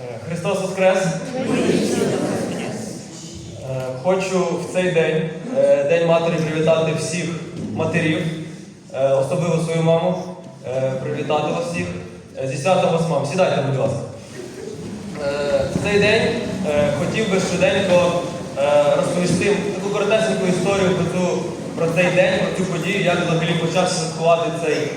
Е, Христос Воскрес! Е, Хочу в цей день, е, День матері, привітати всіх матерів, особливо свою маму, привітати вас всіх. Зі святом вас мам. Сідайте, будь ласка. В цей день хотів би швиденько е, розповісти таку коротесеньку історію про, цю, про цей день, про цю подію, як взагалі почав святкувати цей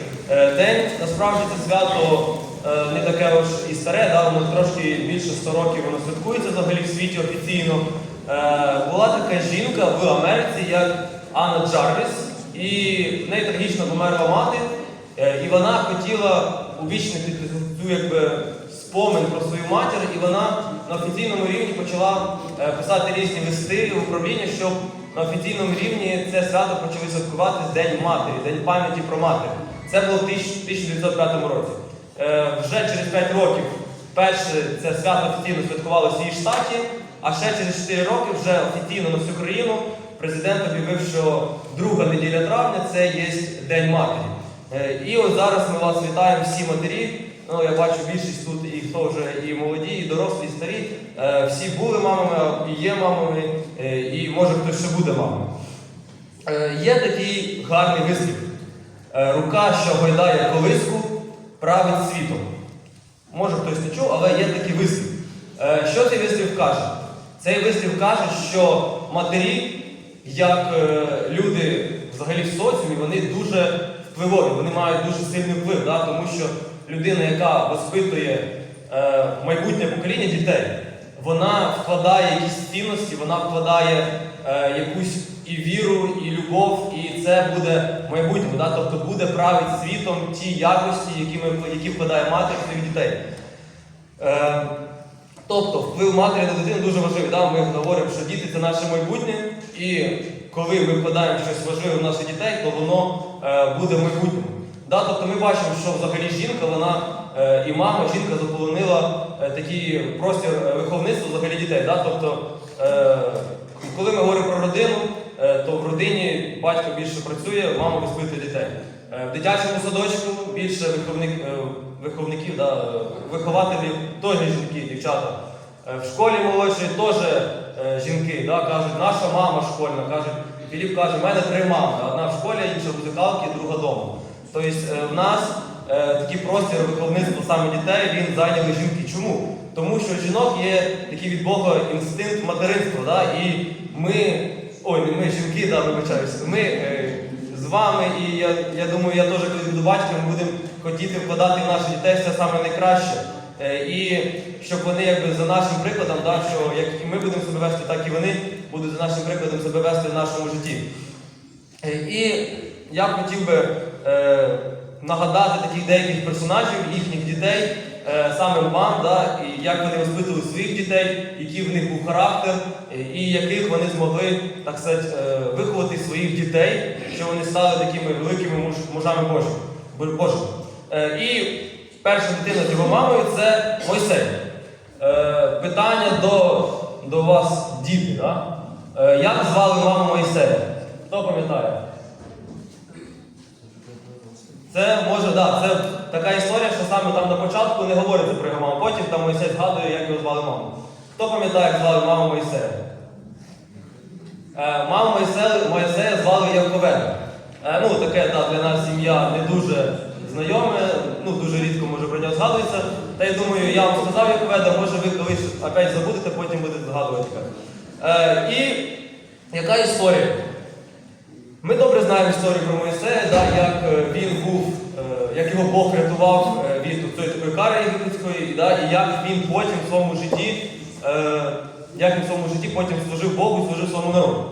день. Насправді це свято не таке ось і старе, да, воно трошки більше 100 років воно святкується взагалі в світі офіційно. Е, Була така жінка в Америці, як Анна Джарвіс, і в неї трагічно померла мати, е, і вона хотіла увічнити цю якби спомин про свою матір, і вона на офіційному рівні почала е, писати різні листи управління, щоб на офіційному рівні це свято почали святкувати День матері, День пам'яті про матір. Це було в 1905 році. Е, Вже через 5 років перше це свято офіційно святкувалося в її штаті, а ще через 4 роки вже офіційно на всю країну президент об'явив, що друга неділя травня це є День матері. Е, І ось зараз ми вас вітаємо всі матері. Ну, я бачу більшість тут і хто вже і молоді, і дорослі, і старі. Е, Всі були мамами, і є мамами, і може хтось ще буде мамою. Є такий гарний вислів. Рука, що гойдає колиску, править світом. Може хтось не чув, але є такий вислів. Е, Що цей вислів каже? Цей вислів каже, що матері, як е, люди взагалі в соціумі, вони дуже впливові, вони мають дуже сильний вплив, да? тому що людина, яка воспитує е, майбутнє покоління дітей, вона вкладає якісь цінності, вона вкладає якусь і віру, і любов, і це буде майбутнє. Да? Тобто буде править світом ті якості, які, ми, які вкладає мати в своїх дітей. Е, тобто вплив матері на дитину дуже важливий. Да? Ми говоримо, що діти це наше майбутнє, і коли ми вкладаємо щось важливе в наших дітей, то воно е, буде в майбутньому. Да? Тобто ми бачимо, що взагалі жінка, вона е, і мама, жінка заполонила е, такий простір е, виховництва взагалі дітей. Да? Тобто, е, коли ми говоримо про родину, то в родині батько більше працює, мама воспитує дітей. Е, В дитячому садочку більше виховник, е, виховників, да, е, вихователів теж жінки, дівчата. Е, В школі молодшій теж е, жінки да, кажуть, наша мама школьна, кажуть, Філіп каже, в мене три мами, одна в школі, інша в музикалці, друга вдома. Тобто е, в нас е, такий простір виховництва саме дітей він зайняли жінки. Чому? Тому що жінок є такий від Бога інстинкт материнства. Да? І ми, ой, ми жінки, да, вибачаюся, ми е, з вами, і я, я думаю, я теж коли буду батьком, будемо хотіти вкладати в наших дітей все саме найкраще. Е, І щоб вони якби за нашим прикладом, да, що як і ми будемо себе вести, так і вони будуть за нашим прикладом себе вести в нашому житті. Е, І я б хотів би е, нагадати таких деяких персонажів, їхніх дітей, саме мам, да, і як вони воспитували своїх дітей, який в них був характер, е, і яких вони змогли так сказати, е, виховати своїх дітей, що вони стали такими великими мужами Божими. Бо- Е, І перша дитина з його мамою це Мойсей. Е, Питання до, до вас, діти. Да? Е, Як звали маму Мойсея? Хто пам'ятає? Це може, да, це така історія, що саме там на початку не говориться про його маму. Потім там Мойсей згадує, як його звали маму. Хто пам'ятає, як звали маму Мойсея? Е, маму Мойсея, Мойсея звали Яковеда. Е, ну, таке да, для нас ім'я не дуже знайоме, ну дуже рідко може про нього згадується. Та я думаю, я вам сказав Яковеда, може ви колись опять забудете, потім будете згадувати. Е, і яка історія? Ми добре знаємо історію про Моїсея, да, як е, він був, е, як його Бог рятував е, від цієї такої кари єгипетської, да, і як він потім в своєму житті, як він в своєму житті потім служив Богу і служив своєму народу.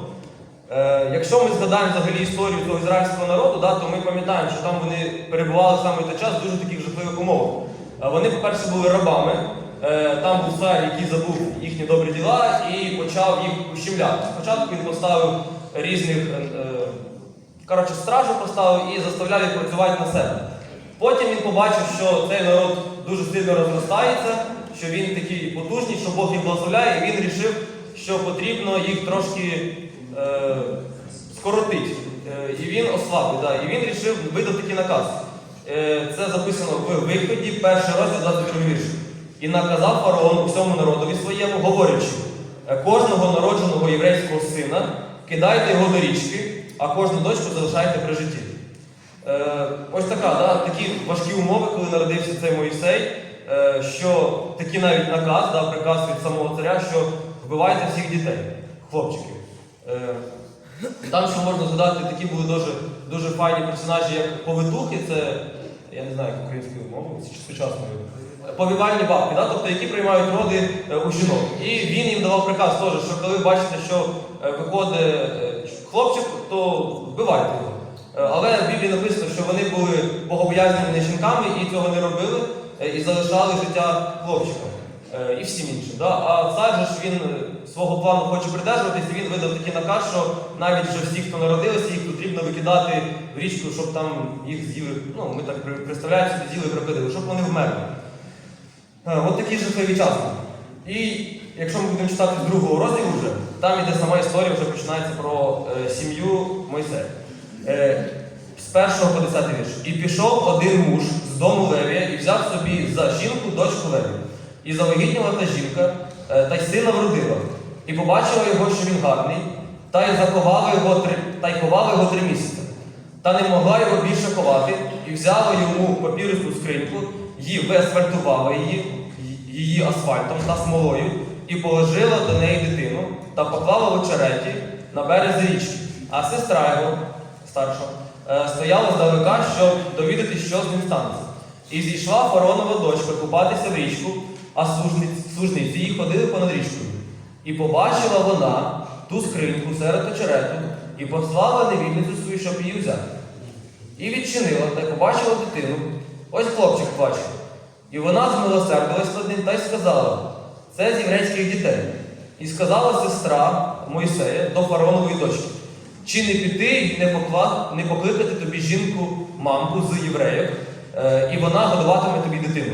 Якщо ми згадаємо взагалі історію цього ізраїльського народу, да, то ми пам'ятаємо, що там вони перебували саме той час в дуже таких жахливих умовах. Вони, по-перше, були рабами. Там був цар, який забув їхні добрі діла і почав їх ущемляти. Спочатку він поставив різних е, е, коротше, стражу поставив і заставляв їх працювати на себе. Потім він побачив, що цей народ дуже сильно розростається, що він такий потужний, що Бог їх благословляє, і він вирішив, що потрібно їх трошки е, скоротити. Е, і він ослабив, да, і він вирішив видати такий наказ. Е, це записано в виході, перший розділ 22 вірш. і наказав фараон усьому народові своєму, говорячи, «Е, кожного народженого єврейського сина кидайте його до річки, а кожну дочку залишайте при житті. Е, ось така, да, такі важкі умови, коли народився цей Моїсей, е, що такий навіть наказ, да, приказ від самого царя, що вбивайте всіх дітей, хлопчиків. Е, там ще можна згадати, такі були дуже, дуже файні персонажі, як повитухи, це, я не знаю, як українською мовою, чи сучасною. Повівальні бабки, да? тобто які приймають роди е, у жінок. І він їм давав приказ теж, що коли бачите, що е, виходить е, хлопчик, то вбивайте його. Але в Біблії написано, що вони були богобоязненими жінками і цього не робили, і залишали життя хлопчикам е, і всім іншим. Да? А цар же ж він свого плану хоче придержуватись, і він видав такий наказ, що навіть вже всі, хто народилися, їх потрібно викидати в річку, щоб там їх з'їли. Ну, ми так представляємо з'їли крокодили, щоб вони вмерли. Е, От такі жахливі часи. І якщо ми будемо читати з другого розділу вже, там іде сама історія, вже починається про е, сім'ю Мойсея. Е, з першого по 10 вірш. І пішов один муж з дому Левія і взяв собі за жінку дочку Левію. І завагітніла та жінка, е, та й сина вродила. І побачила його, що він гарний, та й заховала його три, та й ховала його три місяці. Та не могла його більше ховати, і взяла йому папірусну скриньку, і висфальтувала її, її асфальтом та смолою, і положила до неї дитину, та поклала в очереті на березі річки. А сестра його, старша, е, стояла здалека, щоб довідатися, що з ним станеться. І зійшла фаронова дочка купатися в річку, а служниці, її ходили понад річкою. І побачила вона ту скриньку серед очерету, і послала невільницю свою, щоб її взяти. І відчинила та побачила дитину. Ось хлопчик плаче. І вона змилосердилась над ним та й сказала: це з єврейських дітей. І сказала сестра Мойсея до фараонової дочки: чи не піти і не, покла... не покликати тобі жінку, мамку з євреїв, е, і вона годуватиме тобі дитину.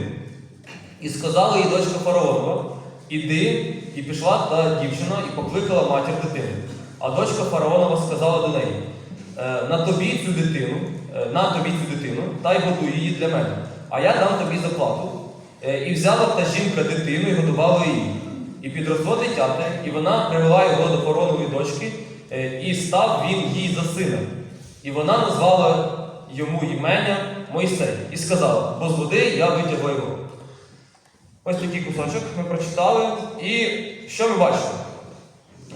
І сказала їй дочка фараонова: Іди, і пішла та дівчина, і покликала матір дитини. А дочка фараонова сказала до неї: «Е, на тобі цю дитину, е, на тобі цю дитину, та й годуй її для мене. А я дам тобі заплату. Е, І взяла та жінка дитину і годувала її. І підросло дитяте, і вона привела його до фараонової дочки, е, і став він їй за сина. І вона назвала йому імення Мойсей і сказала: бо з води я витягла його. Ось такий кусочок ми прочитали. І що ми бачимо?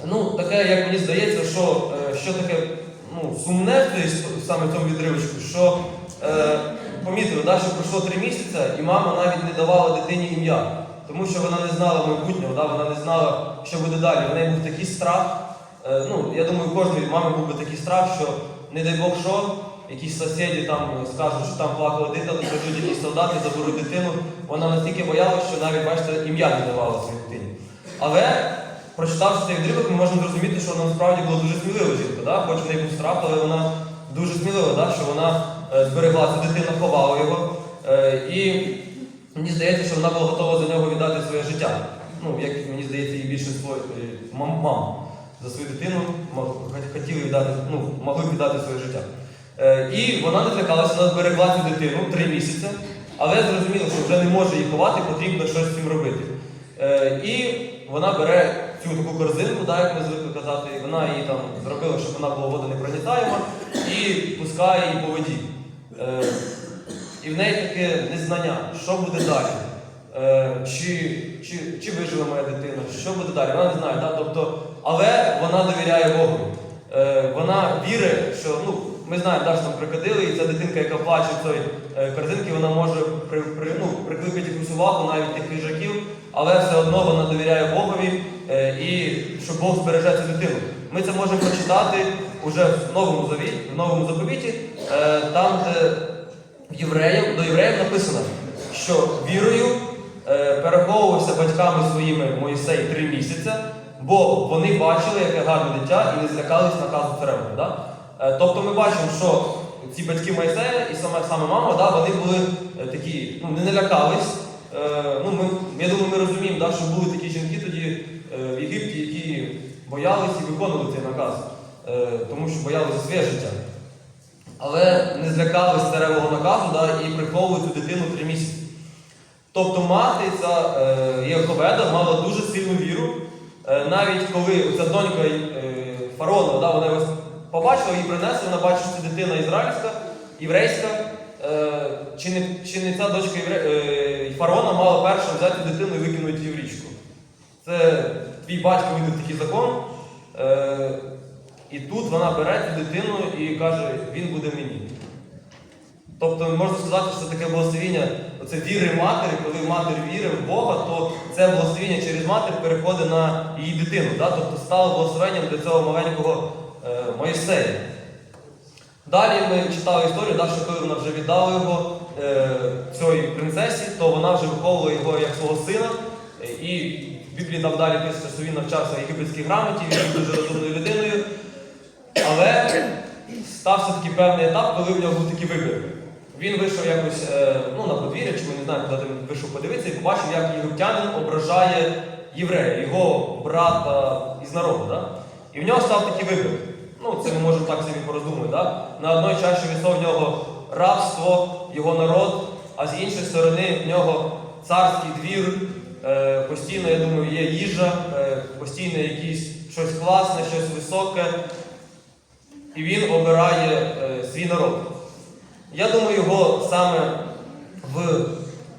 Ну, таке, як мені здається, що, е, що таке ну, сумне саме в цьому відривочку, що помітили, да, що пройшло три місяці, і мама навіть не давала дитині ім'я, тому що вона не знала майбутнього, да, вона не знала, що буде далі. В неї був такий страх. Е, ну, я думаю, кожної мами був би такий страх, що не дай Бог що, якісь сусіди там скажуть, що там плакала дитина, прийдуть якісь солдати, заберуть дитину. Вона настільки боялася, що навіть, бачите, ім'я не давала своїй дитині. Але прочитавши цей відривок, ми можемо зрозуміти, що вона насправді була дуже смілива жінка. Да? Хоч в неї був страх, але вона дуже смілива, да? що вона зберегла цю дитину, ховала його. Е, і мені здається, що вона була готова за нього віддати своє життя. Ну, як мені здається, і більшість мам, мам за свою дитину хотіли віддати, ну, могли віддати своє життя. Е, і вона не злякалася, вона зберегла цю дитину три місяці, але зрозуміла, що вже не може її ховати, потрібно щось з цим робити. Е, і вона бере цю таку корзинку, да, як ми звикли казати, і вона її там зробила, щоб вона була водонепроницаєма, і пускає її по воді. Е, і в неї таке незнання, що буде далі. Е, чи, чи, чи виживе моя дитина, що буде далі, вона не знає. Да? Тобто, але вона довіряє Богу. Е, вона вірить, що ну, ми знаємо, да, що там крокодили, і ця дитинка, яка плаче в цій корзинці, вона може при, при, ну, прикликати якусь увагу навіть тих хижаків, але все одно вона довіряє Богові і що Бог збереже цю дитину. Ми це можемо прочитати уже в новому завіті, в новому заповіті, там, де в євреїв, до євреїв написано, що вірою е, переховувався батьками своїми Моїсей три місяці, бо вони бачили, яке гарне дитя, і не злякались наказу царевого. Да? Е, тобто ми бачимо, що ці батьки Моїсея і саме, саме мама, да, вони були е, такі, ну, не налякались. Е, ну, ми, я думаю, ми розуміємо, да, що були такі жінки тоді е, в Єгипті, які боялись і виконували цей наказ, е, тому що боялися своє життя. Але не злякались царевого наказу да, і приховують цю дитину три місяці. Тобто мати ця е, Єховеда мала дуже сильну віру. Е, навіть коли ця донька е, фараона, да, вона його побачила і принесла, вона бачить, що це дитина ізраїльська, єврейська. Чи, не, чи не ця дочка євре... фараона мала перша взяти дитину і викинути її в річку? Це твій батько видав такий закон. І тут вона бере дитину і каже, він буде мені. Тобто можна сказати, що це таке благословіння, оце віри матері, коли матір вірить в Бога, то це благословіння через матір переходить на її дитину. Да? Тобто стало благословенням для цього маленького е, Моїсея. Далі ми читали історію, да, що коли вона вже віддала його е, цій принцесі, то вона вже виховувала його як свого сина. І в Біблії там далі пишеться, що він навчався єгипетській грамоті, він був дуже розумною людиною. Але стався такий певний етап, коли в нього був такий вибір. Він вийшов якось е, ну, на подвір'я, чи ми не знаємо, куди він вийшов подивитися, і побачив, як єгиптянин ображає єврея, його брата із народу. Да? І в нього став такий вибір. Ну, це ми можемо так собі пороздумати. Да? На одній чаші вісов в нього рабство, його народ, а з іншої сторони в нього царський двір, е, постійно, я думаю, є їжа, е, постійно якісь щось класне, щось високе. І він обирає е, свій народ. Я думаю, його саме в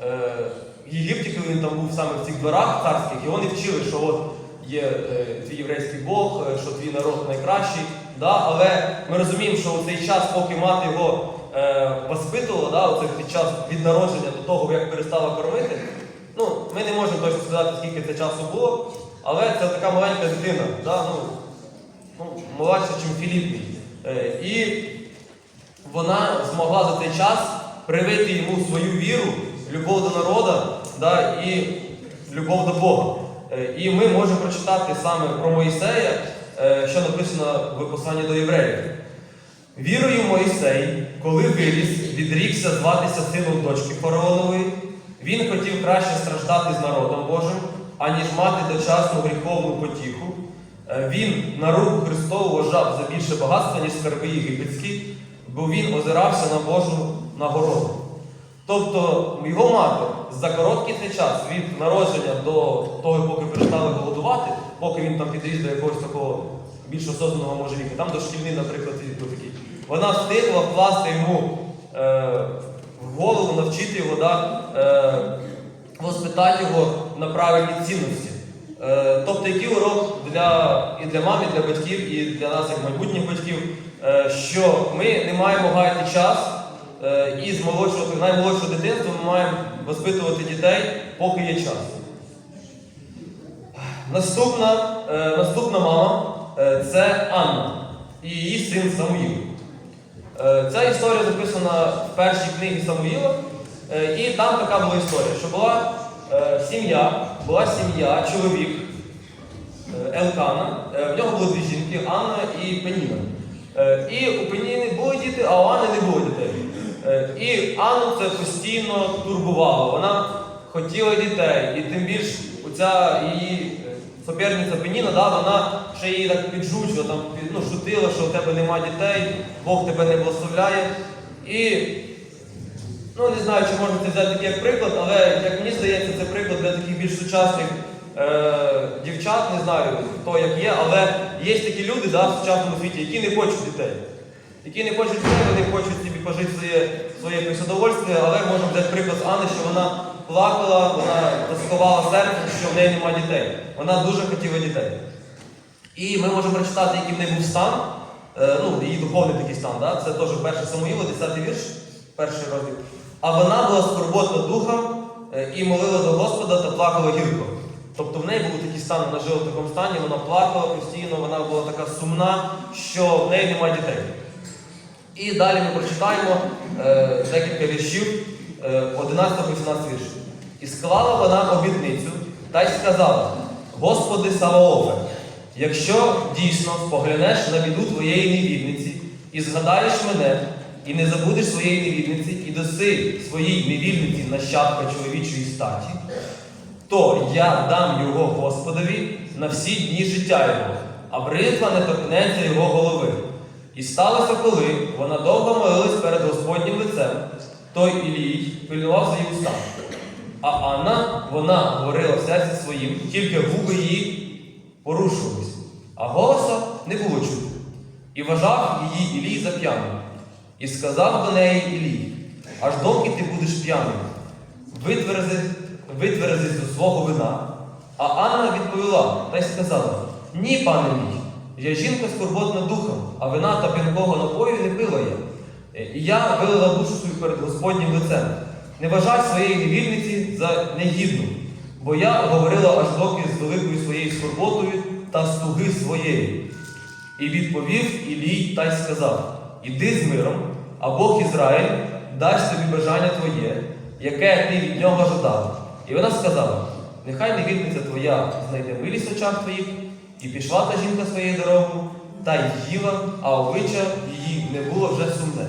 е, Єгипті, коли він там був саме в цих дворах царських, його не вчили, що от є е, твій єврейський Бог, е, що твій народ найкращий. Да? Але ми розуміємо, що у цей час, поки мати його е, воспитувала, да, оце під час від народження до того, як перестала кормити, ну, ми не можемо точно сказати, скільки це часу було, але це така маленька дитина, да? ну, ну, молодша, ніж Філіп. Е, і вона змогла за цей час привити йому свою віру, любов до народу да, і любов до Бога. Е, І ми можемо прочитати саме про Моїсея, е, що написано в посланні до євреїв. Вірою Моїсей, коли виріс, відрікся зватися сином дочки фараонової, він хотів краще страждати з народом Божим, аніж мати дочасну гріховну потіху. Е, Він на руку Христову вважав за більше багатства, ніж скарби єгипетські, бо він озирався на Божу нагороду. Тобто його мати за короткий цей час від народження до того, поки перестали голодувати, поки він там підріс до якогось такого більш осознаного може віку, там дошкільний, наприклад, і такий, вона встигла вкласти йому е, в голову, навчити його, да, е, воспитати його на правильні цінності. Е, тобто, який урок для, і для мам, і для батьків, і для нас, як майбутніх батьків, е, що ми не маємо гаяти час. Е, І з молодшого, наймолодшого дитинства ми маємо воспитувати дітей, поки є час. Наступна, наступна мама це Анна і її син Самуїл. Ця історія записана в першій книгі Самуїла, і там така була історія, що була сім'я, була сім'я, чоловік е, Елкана, е, в нього було дві жінки, Анна і Пеніна. Е, І у Пеніни були діти, а у Анни не було дітей. І Анну це постійно турбувало. Вона хотіла дітей, і тим більш оця її суперниця Пеніна, да, вона ще її так піджучила, там, ну, шутила, що у тебе немає дітей, Бог тебе не благословляє. І Ну, не знаю, чи можна це взяти як приклад, але як мені здається, це приклад для таких більш сучасних е, дівчат, не знаю хто як є, але є такі люди да, в сучасному світі, які не хочуть дітей. Які не хочуть дітей, вони хочуть собі пожити своє, своє якесь задовольствие, але можемо взяти приклад з Анни, що вона плакала, вона тоскувала серце, що в неї немає дітей. Вона дуже хотіла дітей. І ми можемо прочитати, який в неї був стан, е, ну, її духовний такий стан, да? це теж перше Самуїла, 10 вірш, перший розділ. А вона була скорботна духом е, і молила до Господа та плакала гірко. Тобто в неї був такий стан, вона жила в такому стані, вона плакала постійно, вона була така сумна, що в неї немає дітей. І далі ми прочитаємо е, декілька віршів, е, 11-18 віршів. І склала вона обітницю та й сказала: Господи Саваофе, якщо дійсно споглянеш на біду твоєї невідниці і згадаєш мене, і не забудеш своєї невідниці, і доси своїй невільниці нащадка чоловічої статі, то я дам його Господові на всі дні життя його, а бритва не торкнеться його голови. І сталося, коли вона довго молилась перед Господнім лицем, той Ілій пильнував за її уста. А Анна, вона говорила в серці своїм, тільки губи її порушувались, а голоса не було чути. І вважав її Ілій за п'яну. І сказав до неї Ілій, аж доки ти будеш п'яним, витверзи, витверзись до свого вина. А Анна відповіла та й сказала: Ні, пане мій, я жінка скорботна духом, а вина та п'янкого напою не пила я. І я вилила душу свою перед Господнім лицем. Не вважай своєї невільниці за негідну, бо я говорила аж доки з великою своєю скорботою та стуги своєї. І відповів Ілій та й сказав: Іди з миром, а Бог Ізраїль дасть тобі бажання твоє, яке ти від нього жадав. І вона сказала: Нехай невільниця твоя знайде милість в очах твоїх, і пішла та жінка своєю дорогою, та й їла, а обличчя її не було вже сумне.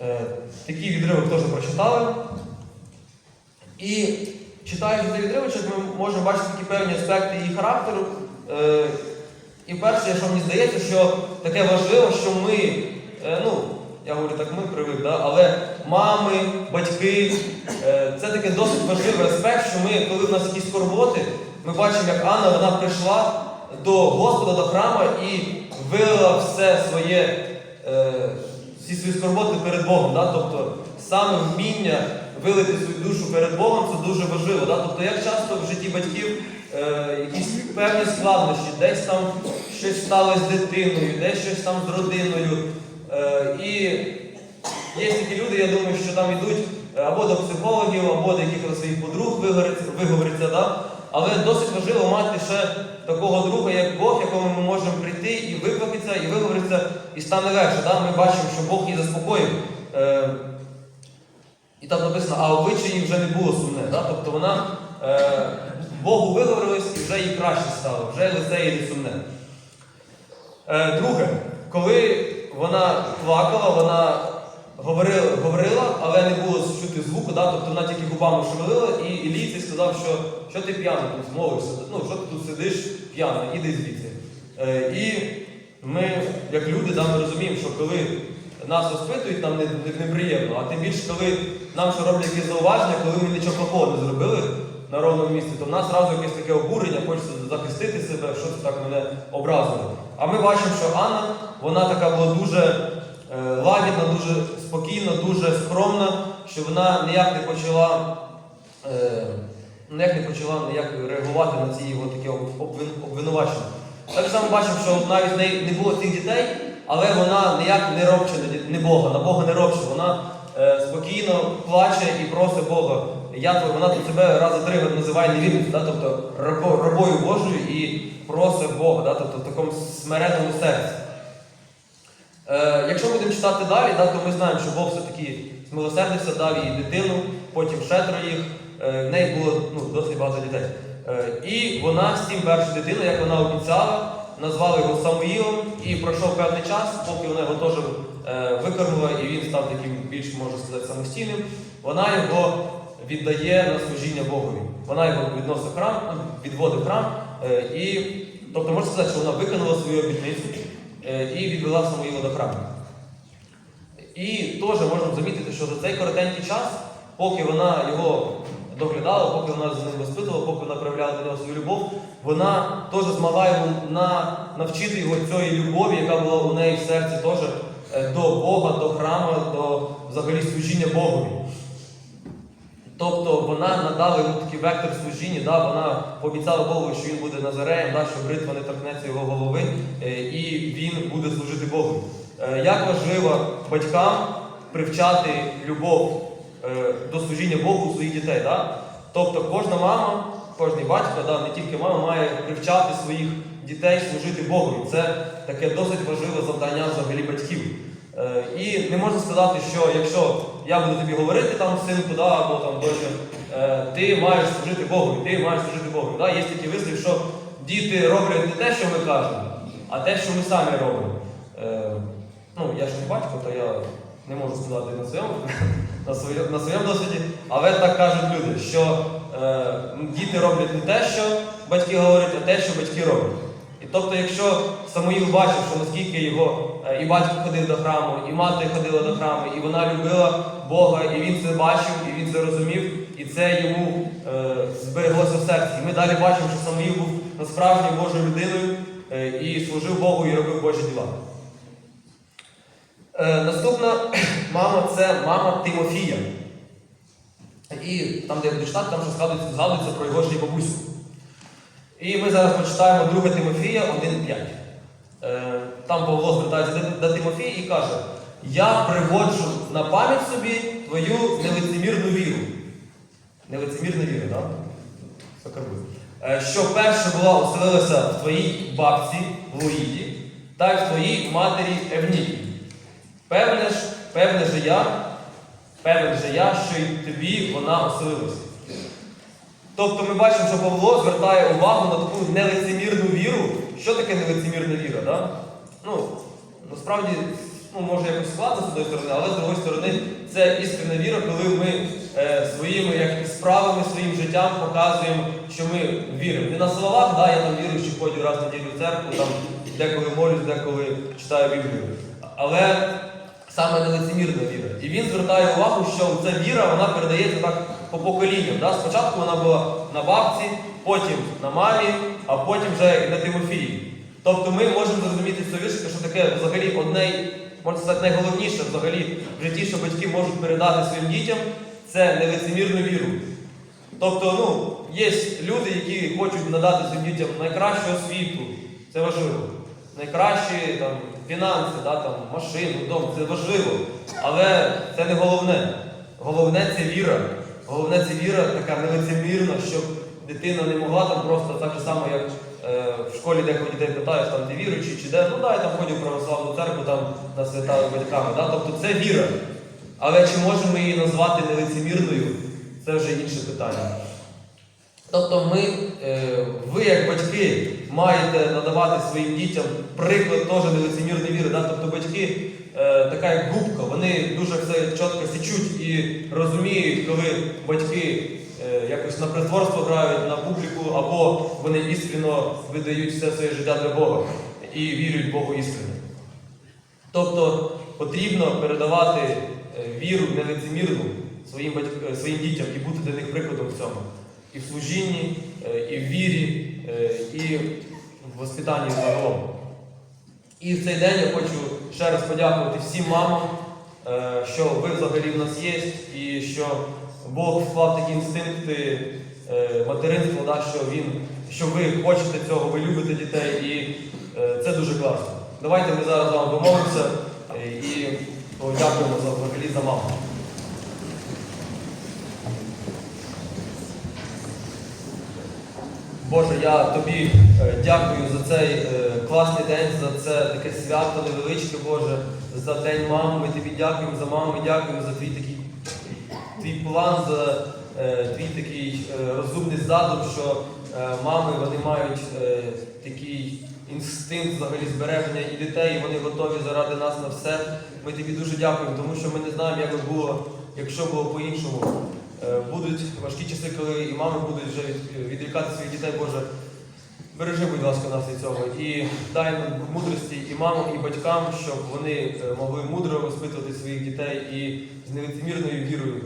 Е, такий відривок теж прочитали. І читаючи цей відривочок, ми можемо бачити такі певні аспекти її характеру. Е, і перше, що мені здається, що таке важливо, що ми, е, ну, я говорю так, ми привик, да? але мами, батьки, е, це таке досить важливий аспект, що ми, коли в нас якісь скорботи, ми бачимо, як Анна вона прийшла до Господа, до храму і вилила все своє, е, всі свої скорботи перед Богом. Да? Тобто саме вміння вилити свою душу перед Богом це дуже важливо. Да? Тобто, як часто в житті батьків е, якісь певні складнощі, десь там щось сталося з дитиною, десь щось там з родиною. Е, і є такі люди, я думаю, що там йдуть е, або до психологів, або до якихось своїх подруг виговориться, да? але досить важливо мати ще такого друга, як Бог, якому ми можемо прийти і виплакатися, і виговоритися, і стане легше. Да? Ми бачимо, що Бог її заспокоїв. Е, і там написано, а обличчя їй вже не було сумне. Да? Тобто вона е, Богу виговорилась і вже їй краще стало, вже лице їй не сумне. Е, друге, коли вона плакала, вона говорила, говорила, але не було чути звуку, да? тобто вона тільки губами шевелила, і Ілій сказав, що, що ти п'яний тут молишся, ну, що ти тут сидиш п'яний, іди звідси. Е, і ми, як люди, да, ми розуміємо, що коли нас розпитують, нам не, не- неприємно, а тим більше, коли нам ще роблять якісь зауваження, коли ми нічого плохого не зробили на ровному місці, то в нас одразу якесь таке обурення, хочеться захистити себе, що це так мене образило. А ми бачимо, що Анна, вона така була дуже е, лагідна, дуже спокійна, дуже скромна, що вона ніяк не почала. Е, ніяк не почала ніяк реагувати на ці його такі обвин- обвинувачення. Так само бачимо, що навіть в неї не було цих дітей, але вона ніяк не робче не Бога, на Бога не робче. Вона е, спокійно плаче і просить Бога. Я вона тут себе рази три називає невірницю, да? тобто рабою Божою і просить Бога, да? тобто в такому смиренному серці. Е, якщо будемо читати далі, да, то ми знаємо, що Бог все-таки змилосердився, дав їй дитину, потім ще троїх. Е, в неї було ну, досить багато дітей. Е, і вона з цим першу дитину, як вона обіцяла, назвала його Самуїлом, і пройшов певний час, поки вона його теж е, викормила, і він став таким більш, можна сказати, самостійним. Вона його віддає на служіння Богові. Вона його відносить храм, ну, відводить храм. І, тобто можна сказати, що вона виконала свою обітницю і відвела Самуїла до храму. І теж можна замітити, що за цей коротенький час, поки вона його доглядала, поки вона з ним воспитувала, поки вона проявляла до нього свою любов, вона теж змогла його на, навчити його цієї любові, яка була у неї в серці теж е, до Бога, до храму, до взагалі служіння Богові. Тобто вона надала йому такий вектор служіння, да, вона пообіцяла Богу, що він буде Назареєм, да, що бритва не торкнеться його голови, е, і він буде служити Богу. Е, Як важливо батькам привчати любов е, до служіння Богу своїх дітей. Да? Тобто кожна мама, кожен батько, да, не тільки мама, має привчати своїх дітей служити Богу. Це таке досить важливе завдання взагалі батьків. Е, І не можна сказати, що якщо я буду тобі говорити там синку, да, або там доча, е, ти маєш служити Богу, ти маєш служити Богу. Да? Є такий вислів, що діти роблять не те, що ми кажемо, а те, що ми самі робимо. Е, Ну, я ж не батько, то я не можу сказати на своєму, на своєму, на своєму досвіді, але так кажуть люди, що діти роблять не те, що батьки говорять, а те, що батьки роблять. Тобто, якщо Самуїл бачив, що наскільки його е, і батько ходив до храму, і мати ходила до храму, і вона любила Бога, і він це бачив, і він це розумів, і це йому е, збереглося в серці. І ми далі бачимо, що Самуїл був насправді Божою людиною е, і служив Богу і робив Божі діла. Е, наступна мама це мама Тимофія. І там, де я буду читати, там ще згадується, згадується про його ж бабусю. І ми зараз почитаємо 2 Тимофія 1.5. Е, Там Павло звертається до- Тимофія і каже: Я приводжу на пам'ять собі твою нелицемірну віру. Нелицемірна віра, так? Сокарбуз. Е, Що перше була оселилася в твоїй бабці Луїді, та й в твоїй матері Евнікі. Певне ж, певне же я, певен же я, що й тобі вона оселилася. Тобто ми бачимо, що Павло звертає увагу на таку нелицемірну віру. Що таке нелицемірна віра? Да? Ну, насправді, ну, може якось складно з однієї сторони, але з другої сторони, це іскренна віра, коли ми е, своїми як справами, своїм життям показуємо, що ми віримо. Не на словах, да, я там віруючий ходжу раз в неділю в церкву, там деколи молюсь, деколи читаю Біблію. Але саме нелицемірна віра. І він звертає увагу, що ця віра вона передається так по поколінням. Да? Спочатку вона була на бабці, потім на мамі, а потім вже на Тимофії. Тобто ми можемо зрозуміти цього віршика, що таке взагалі одне, можна сказати, найголовніше взагалі в житті, що батьки можуть передати своїм дітям, це нелицемірну віру. Тобто, ну, є люди, які хочуть надати своїм дітям найкращу освіту, це важливо. Найкращі там, фінанси, да, там, машину, дом, це важливо. Але це не головне. Головне це віра. Головне це віра така нелицемірна, щоб дитина не могла там просто так же само, як е, в школі деколи дітей питаєш, там ти віруючий чи де, ну да, я там ходю в православну церкву, там на свята батьками. Да? Тобто це віра. Але чи можемо ми її назвати нелицемірною, це вже інше питання. Тобто ми, е, ви як батьки маєте надавати своїм дітям приклад теж нелицемірної віри. Да? Тобто батьки така як губка, вони дуже все чітко січуть і розуміють, коли батьки е, якось на притворство грають на публіку, або вони іскренно видають все своє життя для Бога і вірять Богу іскренно. Тобто потрібно передавати е, віру нелицемірну своїм, батьк- е, своїм дітям і бути для них прикладом в цьому. І в служінні, е, і в вірі, е, і в воспитанні загалом. І в цей день я хочу ще раз подякувати всім мамам, е, що ви взагалі в нас є, і що Бог вклав такі інстинкти е, материнства, да, що, він, що ви хочете цього, ви любите дітей, і е, це дуже класно. Давайте ми зараз вам домовимося і подякуємо за, взагалі за маму. Боже, я тобі е, дякую за цей е, класний день, за це таке свято невеличке, Боже, за день мами. Ми тобі дякуємо за маму, ми дякуємо за твій такий твій план, за е, твій такий розумний задум, що мами вони мають такий інстинкт взагалі збереження і дітей, і вони готові заради нас на все. Ми тобі дуже дякуємо, тому що ми не знаємо, як би було, якщо було по-іншому. Е, Будуть важкі часи, коли і мами будуть вже відрікати своїх дітей, Боже. Бережи, будь ласка, нас від цього. І дай нам мудрості і мамам, і батькам, щоб вони е, могли мудро воспитувати своїх дітей і з нелицемірною вірою.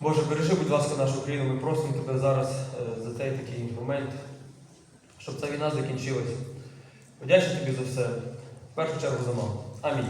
Боже, бережи, будь ласка, нашу країну. Ми просимо тебе зараз е, за цей такий момент, щоб ця війна закінчилась. Вдячний тобі за все. В першу чергу за маму. Амінь.